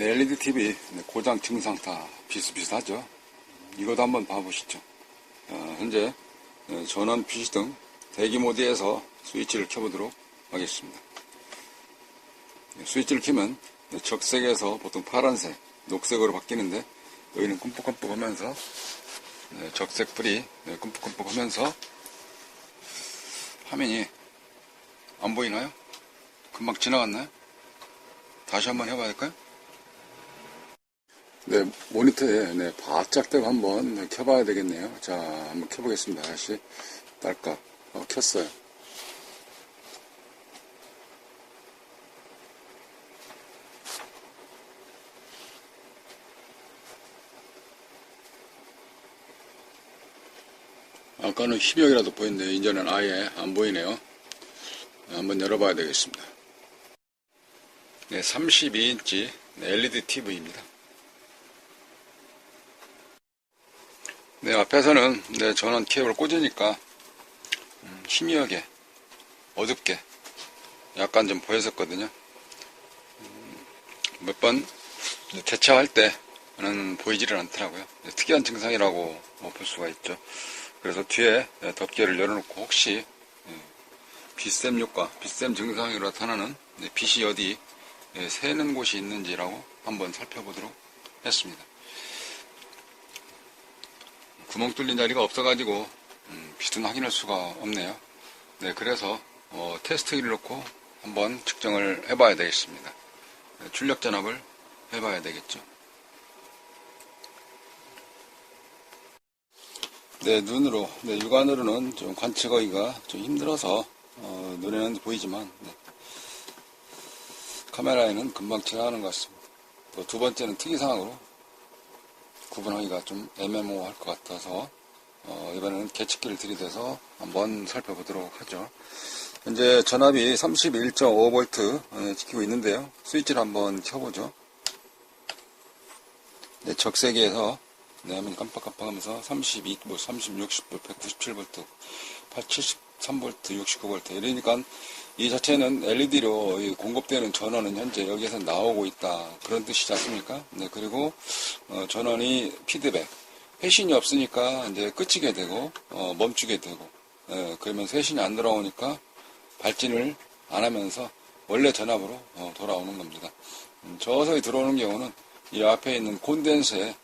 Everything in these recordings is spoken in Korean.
네, LED TV 네, 고장 증상 다 비슷비슷하죠. 이것도 한번 봐보시죠. 어, 현재 네, 전원 비시등 대기 모드에서 스위치를 켜보도록 하겠습니다. 네, 스위치를 켜면 네, 적색에서 보통 파란색, 녹색으로 바뀌는데 여기는 끔뻑끔뻑 하면서 네, 적색 불이 네, 끔뻑끔뻑 하면서 화면이 안 보이나요? 금방 지나갔나요? 다시 한번 해봐야 될까요? 네, 모니터에 네, 바짝 대고 한번 네, 켜봐야 되겠네요. 자, 한번 켜보겠습니다. 다시 딸깍 어, 켰어요. 아까는 희명이라도 보였는데 이제는 아예 안 보이네요. 한번 열어봐야 되겠습니다. 네, 32인치 LED TV입니다. 네, 앞에서는 네, 전원 케이블 꽂으니까 음, 희미하게 어둡게 약간 좀 보였었거든요. 음, 몇번 대처할 때는 보이지를 않더라고요. 네, 특이한 증상이라고 뭐 볼 수가 있죠. 그래서 뒤에 네, 덮개를 열어놓고 혹시 네, 빛샘 효과, 빛샘 증상으로 나타나는 네, 빛이 어디 예, 새는 곳이 있는지라고 한번 살펴보도록 했습니다. 구멍 뚫린 자리가 없어가지고 음, 빛은 확인할 수가 없네요. 네, 그래서 어, 테스트기를 놓고 한번 측정을 해봐야 되겠습니다. 네, 출력 전압을 해봐야 되겠죠. 네, 눈으로, 네, 육안으로는 좀 관측하기가 좀 힘들어서 어, 눈에는 보이지만 네, 카메라에는 금방 지나가는 것 같습니다. 또 두 번째는 특이사항으로 구분하기가 좀 애매모호할 것 같아서 어, 이번에는 계측기를 들이대서 한번 살펴보도록 하죠. 현재 전압이 31.5V 어, 지키고 있는데요. 스위치를 한번 켜보죠. 네, 적세기에서 네, 화면이 깜빡깜빡하면서 32, 뭐 30, 60V, 197V, 873V, 69V 이러니까 이 자체는 LED로 공급되는 전원은 현재 여기에서 나오고 있다 그런 뜻이지 않습니까? 네 그리고 어, 전원이 피드백 회신이 없으니까 이제 끄치게 되고 어, 멈추게 되고 예, 그러면서 회신이 안 들어오니까 발진을 안 하면서 원래 전압으로 어, 돌아오는 겁니다. 음, 저서히 들어오는 경우는 이 앞에 있는 콘덴서에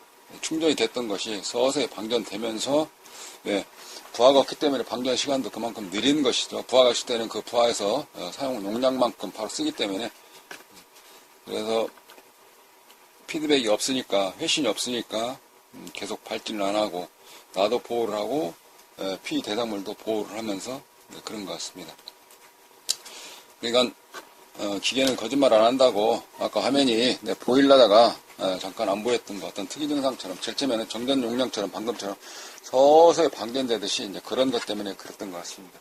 충전이 됐던 것이 서서히 방전되면서 예, 부하가 없기 때문에 방전 시간도 그만큼 느린 것이죠. 부하가 있을 때는 그 부하에서 어, 사용 용량만큼 바로 쓰기 때문에 그래서 피드백이 없으니까 회신이 없으니까 음, 계속 발진을 안 하고 나도 보호를 하고 에, 피 대상물도 보호를 하면서 네, 그런 것 같습니다. 그러니까 어, 기계는 거짓말 안 한다고 아까 화면이 네, 보일라다가 어, 잠깐 안 보였던 것 어떤 특이 증상처럼 실제면은 정전 용량처럼 방금처럼 서서히 방전되듯이 이제 그런 것 때문에 그랬던 것 같습니다.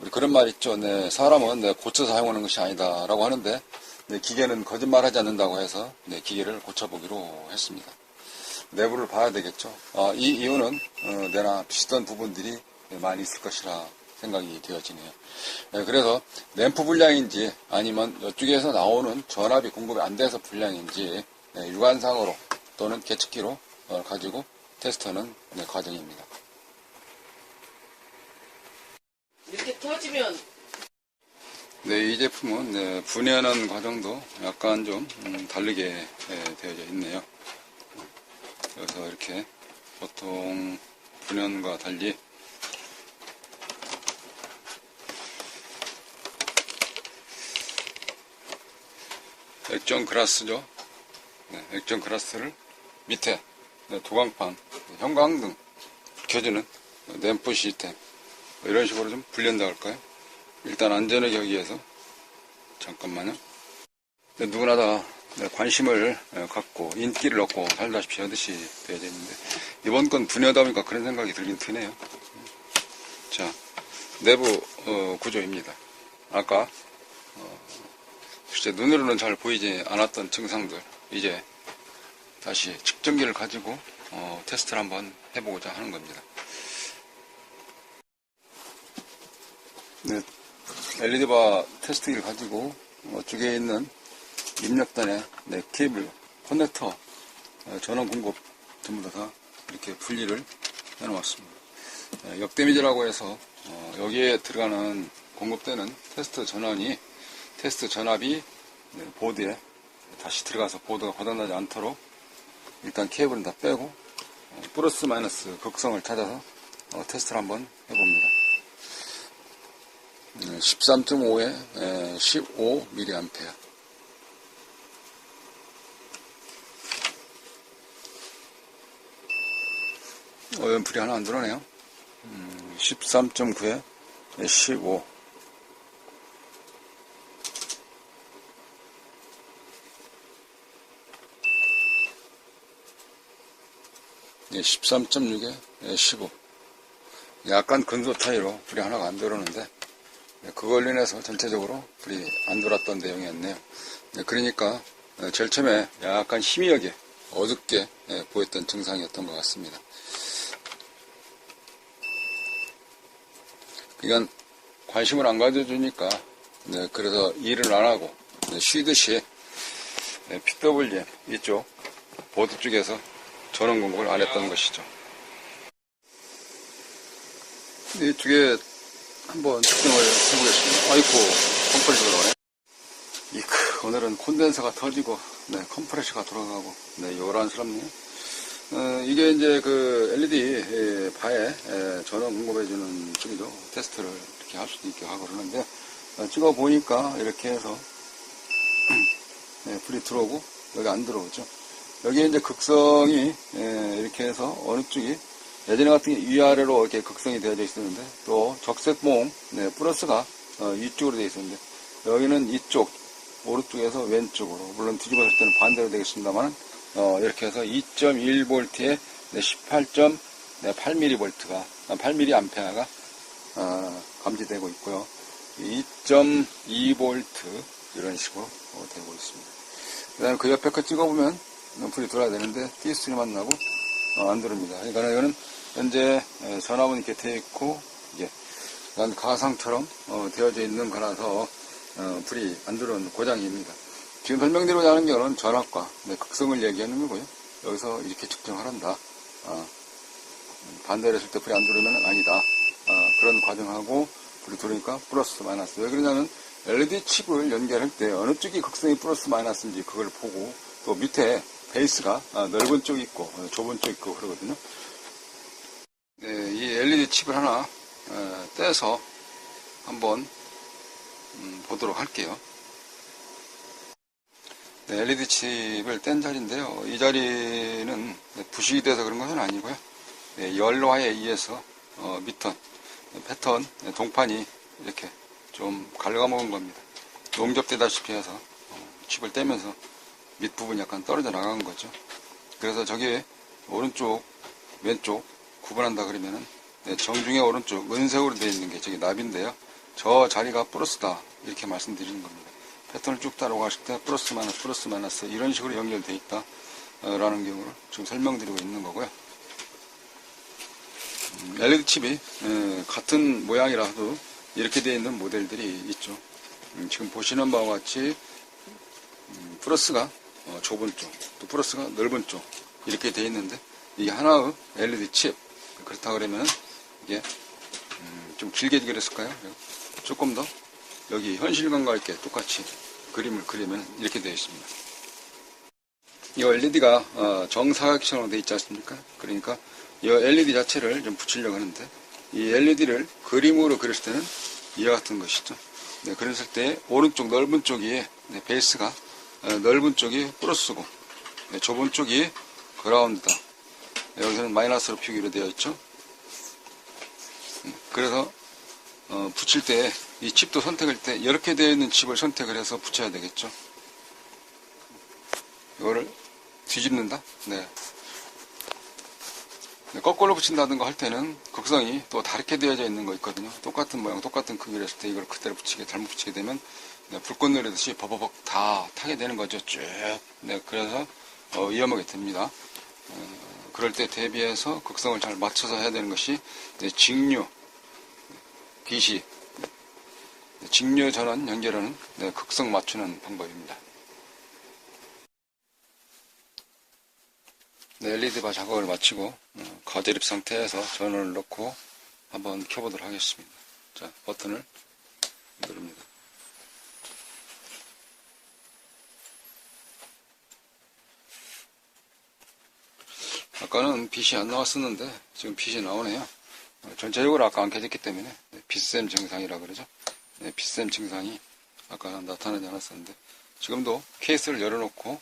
우리 그런 말 있죠. 네, 사람은 네, 고쳐 사용하는 것이 아니다라고 하는데 네, 기계는 거짓말하지 않는다고 해서 네, 기계를 고쳐보기로 했습니다. 내부를 봐야 되겠죠. 아, 이 이유는 어, 내나 비슷한 부분들이 많이 있을 것이라 생각이 되어지네요. 네, 그래서 램프 불량인지 아니면 이쪽에서 나오는 전압이 공급이 안 돼서 불량인지 네, 육안상으로 또는 계측기로 어, 가지고 테스트하는 네, 과정입니다. 이렇게 터지면 네, 이 제품은 네, 분해하는 과정도 약간 좀 음, 다르게 예, 되어져 있네요. 그래서 이렇게 보통 분해과 달리 액정 그라스죠. 네, 액정 그라스를 밑에 네, 도강판, 형광등 켜주는 램프 시스템 뭐 이런 식으로 좀 불린다 할까요? 일단 안전하게 하기 위해서 잠깐만요. 네, 누구나 다 네, 관심을 예, 갖고 인기를 얻고 살다시피 하듯이 되어져 있는데 이번 건 분야다 보니까 그런 생각이 들긴 드네요. 자 내부 어, 구조입니다. 아까 어, 글쎄 눈으로는 잘 보이지 않았던 증상들 이제 다시 측정기를 가지고 어, 테스트를 한번 해보고자 하는 겁니다. 네, LED바 테스트기를 가지고 어, 쪽에 있는 입력단에 네, 케이블 커넥터, 어, 전원 공급 전부 다, 다 이렇게 분리를 해놓았습니다. 예, 역데미지라고 해서 어, 여기에 들어가는 공급되는 테스트 전원이 테스트 전압이 네, 보드에 다시 들어가서 보드가 고장나지 않도록 일단 케이블은 다 빼고 어, 플러스 마이너스 극성을 찾아서 어, 테스트를 한번 해봅니다. 13.5에 15mA 오염풀이 하나 안 들어오네요. 13.9에 15 13.6에 15 약간 근소 차이로 불이 하나가 안 들어오는데 네, 그걸로 인해서 전체적으로 불이 안 돌았던 내용이었네요. 네, 그러니까 어, 제일 처음에 약간 희미하게 어둡게 예, 보였던 증상이었던 것 같습니다. 이건 관심을 안 가져주니까 네, 그래서 일을 안 하고 네, 쉬듯이 네, PWM 이쪽 보드 쪽에서 전원 공급을 안 했던 것이죠. 네, 이쪽에 한번 측정을 해보겠습니다. 아이고 컴프레셔가 나오네. 이크, 오늘은 콘덴서가 터지고 네, 컴프레셔가 돌아가고 네, 요란스럽네요. 어, 이게 이제 그 LED 예, 바에 예, 전원 공급해주는 쪽이죠. 테스트를 이렇게 할 수도 있게 하고 그러는데 어, 찍어 보니까 이렇게 해서 예, 불이 들어오고 여기 안 들어오죠. 여기 이제 극성이 예, 이렇게 해서 어느 쪽이 예전에 같은 게 위아래로 이렇게 극성이 되어져 있었는데 또 적색 모음 네, 플러스가 어, 위쪽으로 되어 있었는데 여기는 이쪽 오른쪽에서 왼쪽으로 물론 뒤집어질 때는 반대로 되겠습니다만 어, 이렇게 해서 2.1V에 18.8mV가 8mA가 어, 감지되고 있고요. 2.2V 이런 식으로 어, 되고 있습니다. 그 다음에 그 옆에 거 찍어보면 불이 돌아야 되는데 띠 소리만 나고 어, 안 들어옵니다. 그러니까 이거는 현재 에, 전압은 이렇게 되어 있고 이게 난 가상처럼 어, 되어져 있는 거라서 어, 불이 안 들어오는 고장입니다. 지금 설명드리고자 하는 경우는 전압과 네, 극성을 얘기하는 거고요. 여기서 이렇게 측정하란다. 어, 반대로 했을 때 불이 안 들어오면 아니다. 어, 그런 과정하고 불이 들어오니까 플러스 마이너스. 왜 그러냐면 LED 칩을 연결할 때 어느 쪽이 극성이 플러스 마이너스인지 그걸 보고 또 밑에 베이스가 아, 넓은 쪽이 있고 어, 좁은 쪽이 있고 그러거든요. 네, 이 LED 칩을 하나 어, 떼서 한번 음, 보도록 할게요. 네, LED 칩을 뗀 자리인데요. 이 자리는 네, 부식이 돼서 그런 것은 아니고요. 네, 열화에 의해서 어, 밑턴, 네, 패턴, 네, 동판이 이렇게 좀 갉아먹은 겁니다. 용접되다시피 해서 어, 칩을 떼면서 밑부분이 약간 떨어져 나간 거죠. 그래서 저기 오른쪽, 왼쪽 구분한다 그러면은 네, 정중의 오른쪽 은색으로 되어 있는 게 저기 납인데요. 저 자리가 플러스다 이렇게 말씀드리는 겁니다. 패턴을 쭉 따라가실 때 플러스 마이너스 플러스 마이너스 이런 식으로 연결되어 있다 어, 라는 경우를 지금 설명드리고 있는 거고요. 음, LED 칩이 에, 같은 모양이라도 이렇게 되어 있는 모델들이 있죠. 음, 지금 보시는 바와 같이 음, 플러스가 어, 좁은 쪽, 또 플러스가 넓은 쪽 이렇게 되어 있는데 이게 하나의 LED 칩 그렇다 그러면 이게 음, 좀 길게 그렸을까요? 조금 더 여기 현실감과 있게 똑같이 그림을 그리면 이렇게 되어 있습니다. 이 LED가 어, 정사각형으로 되어 있지 않습니까? 그러니까 이 LED 자체를 좀 붙이려고 하는데 이 LED를 그림으로 그렸을 때는 이와 같은 것이죠. 네, 그랬을 때 오른쪽 넓은 쪽이 네, 베이스가 어, 넓은 쪽이 플러스고 네, 좁은 쪽이 그라운드다. 네, 여기서는 마이너스로 표기로 되어 있죠. 음, 그래서 어, 붙일 때 이 칩도 선택할 때 이렇게 되어 있는 칩을 선택을 해서 붙여야 되겠죠. 이거를 뒤집는다. 네. 네, 거꾸로 붙인다든가 할 때는 극성이 또 다르게 되어져 있는 거 있거든요. 똑같은 모양, 똑같은 크기를 했을 때 이걸 그대로 붙이게, 잘못 붙이게 되면 네, 불꽃 내리듯이 버버벅 다 타게 되는 거죠. 쭉. 네, 그래서 어, 위험하게 됩니다. 어, 그럴 때 대비해서 극성을 잘 맞춰서 해야 되는 것이 네, 직류, 비시, 네, 직류 전원 연결하는 네, 극성 맞추는 방법입니다. 네, LED 바 작업을 마치고 어, 과대립 상태에서 전원을 넣고 한번 켜보도록 하겠습니다. 자, 버튼을 누릅니다. 아까는 빛이 안 나왔었는데 지금 빛이 나오네요. 어, 전체적으로 아까 안 켜졌기 때문에 네, 빛샘 증상이라 그러죠. 네, 빛샘 증상이 아까 나타나지 않았었는데 지금도 케이스를 열어놓고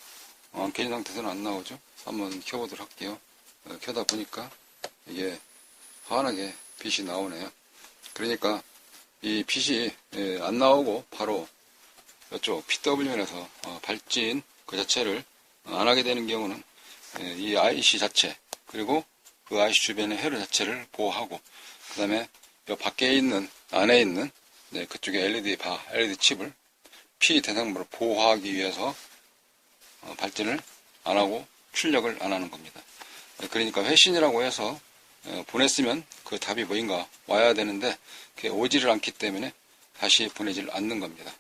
어, 안 켜진 상태에서는 안 나오죠. 한번 켜보도록 할게요. 어, 켜다 보니까 이게 환하게 빛이 나오네요. 그러니까 이 빛이 예, 안 나오고 바로 이쪽 PW면에서 어, 발진 그 자체를 안 하게 되는 경우는 예, 이 IC 자체 그리고 그 IC 주변의 회로 자체를 보호하고 그 다음에 이 밖에 있는 안에 있는 네, 그쪽에 LED 바 LED 칩을 피 대상으로 보호하기 위해서 어, 발진을 안 하고 출력을 안 하는 겁니다. 네, 그러니까 회신이라고 해서 어, 보냈으면 그 답이 뭐인가 와야 되는데 그게 오지를 않기 때문에 다시 보내질 않는 겁니다.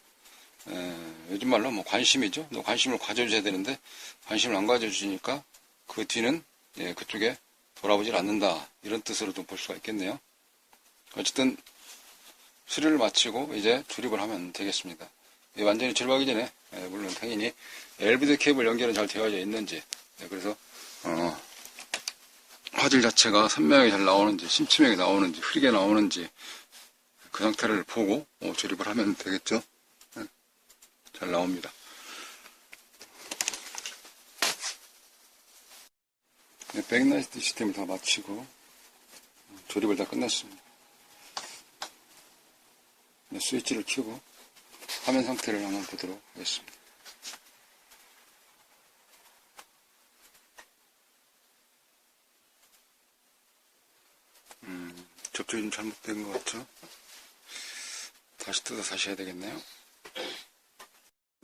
에, 요즘 말로 뭐 관심이죠. 너 관심을 가져주셔야 되는데 관심을 안 가져주시니까 그 뒤는 예, 그쪽에 돌아보질 않는다 이런 뜻으로 좀 볼 수가 있겠네요. 어쨌든 수리를 마치고 이제 조립을 하면 되겠습니다. 예, 완전히 출발하기 전에 예, 물론 당연히 LVD 케이블 연결은 잘 되어져 있는지 예, 그래서 어, 화질 자체가 선명하게 잘 나오는지 심취명이 나오는지 흐리게 나오는지 그 상태를 보고 어, 조립을 하면 되겠죠. 예, 잘 나옵니다. 백라이트 시스템을 다 마치고 조립을 다 끝냈습니다. 네, 스위치를 켜고 화면 상태를 한번 보도록 하겠습니다. 음, 접촉이 좀 잘못된 것 같죠? 다시 뜯어 다시 해야 되겠네요.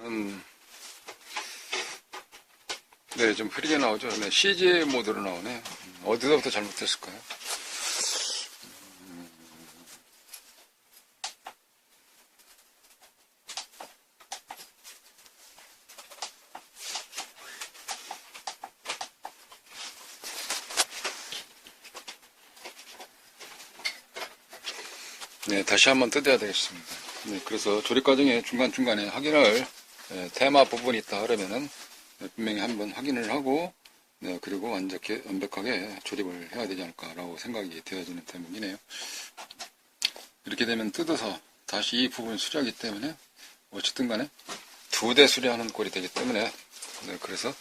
음, 네, 좀 흐리게 나오죠. 네, CG 모드로 나오네요. 음, 어디서부터 잘못됐을까요? 음. 네, 다시 한번 뜯어야 되겠습니다. 네, 그래서 조립 과정에 중간중간에 확인을, 예, 테마 부분이 있다 그러면은, 네, 분명히 한번 확인을 하고, 네, 그리고 완벽하게, 완벽하게 조립을 해야 되지 않을까라고 생각이 되어지는 대목이네요. 이렇게 되면 뜯어서 다시 이 부분을 수리하기 때문에, 어쨌든 간에 두 대 수리하는 꼴이 되기 때문에, 네, 그래서,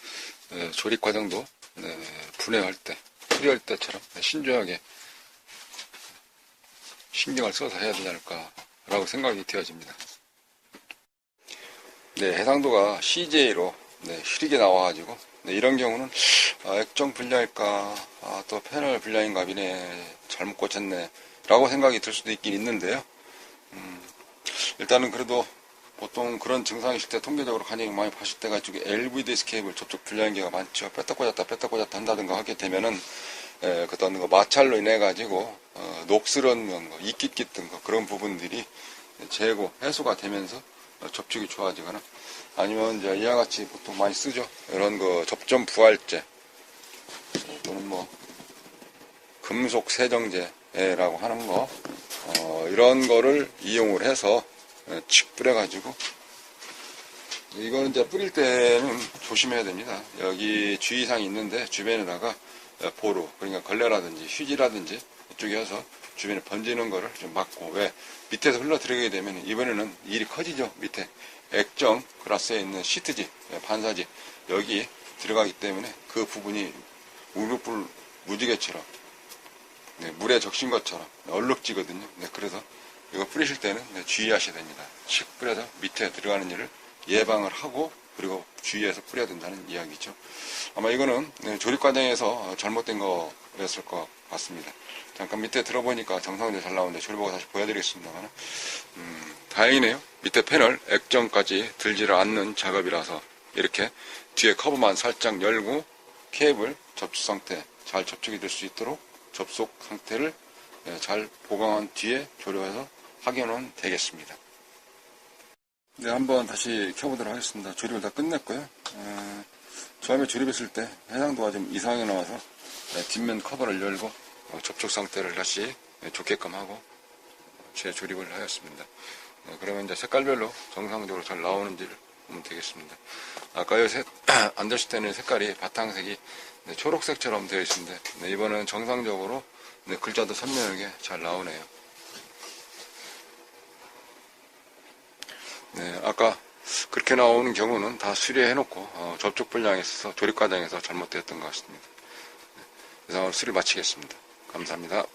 네, 조립 과정도, 네, 분해할 때, 수리할 때처럼 네, 신중하게 신경을 써서 해야 되지 않을까라고 생각이 되어집니다. 네, 해상도가 CJ로 네, 흐리게 나와가지고 네, 이런 경우는 아, 액정 불량일까 아, 또 패널 불량인가 비네 잘못 고쳤네 라고 생각이 들 수도 있긴 있는데요. 음, 일단은 그래도 보통 그런 증상이 있을 때 통계적으로 가장 많이 봤을 때가 이쪽에 LVD 케이블 저쪽 불량인 경우가 많죠. 뺐다 꽂았다 뺐다 꽂았다 한다든가 하게 되면은 에, 그 어떤 거 마찰로 인해 가지고 어, 녹슬은 거, 이끼 깃든 거 그런 부분들이 제거 해소가 되면서 어, 접촉이 좋아지거나 아니면 이제 이와 같이 보통 많이 쓰죠. 이런 거 접점 부활제 또는 뭐 금속 세정제라고 하는 거 어, 이런 거를 이용을 해서 에, 칙 뿌려가지고 이거는 이제 뿌릴 때는 조심해야 됩니다. 여기 주의사항이 있는데 주변에다가 보루 그러니까 걸레라든지 휴지라든지 이쪽에 서 주변에 번지는 거를 좀 막고 왜 밑에서 흘러 들어가게 되면 이번에는 일이 커지죠 밑에. 액정 그라스에 있는 시트지 예, 반사지. 여기 들어가기 때문에 그 부분이 우르불 무지개처럼 네, 물에 적신 것처럼 얼룩지거든요. 네, 그래서 이거 뿌리실 때는 네, 주의하셔야 됩니다. 칙 뿌려서 밑에 들어가는 일을 예방을 하고 그리고 주의해서 뿌려야 된다는 이야기죠. 아마 이거는 네, 조립 과정에서 잘못된 거였을 것 같 습니다. 잠깐 밑에 들어보니까 정상적으로 잘 나오는데 조립하고 다시 보여드리겠습니다만 음, 다행이네요. 밑에 패널 액정까지 들지를 않는 작업이라서 이렇게 뒤에 커브만 살짝 열고 케이블 접촉 상태 잘 접촉이 될 수 있도록 접속 상태를 네, 잘 보강한 뒤에 조립해서 확인은 되겠습니다. 네, 한번 다시 켜보도록 하겠습니다. 조립을 다 끝냈고요. 어, 처음에 조립했을 때 해상도가 좀 이상하게 나와서 네, 뒷면 커버를 열고 어, 접촉 상태를 다시 네, 좋게끔 하고 재조립을 하였습니다. 네, 그러면 이제 색깔별로 정상적으로 잘 나오는지를 보면 되겠습니다. 아까 요 색, 앉았을 때는 색깔이 바탕색이 네, 초록색처럼 되어 있습니다. 네, 이번에는 정상적으로 네, 글자도 선명하게 잘 나오네요. 네, 아까 그렇게 나오는 경우는 다 수리해놓고 어, 접촉 불량에 있어서 조립 과정에서 잘못되었던 것 같습니다. 네, 이상으로 수리 마치겠습니다. 감사합니다.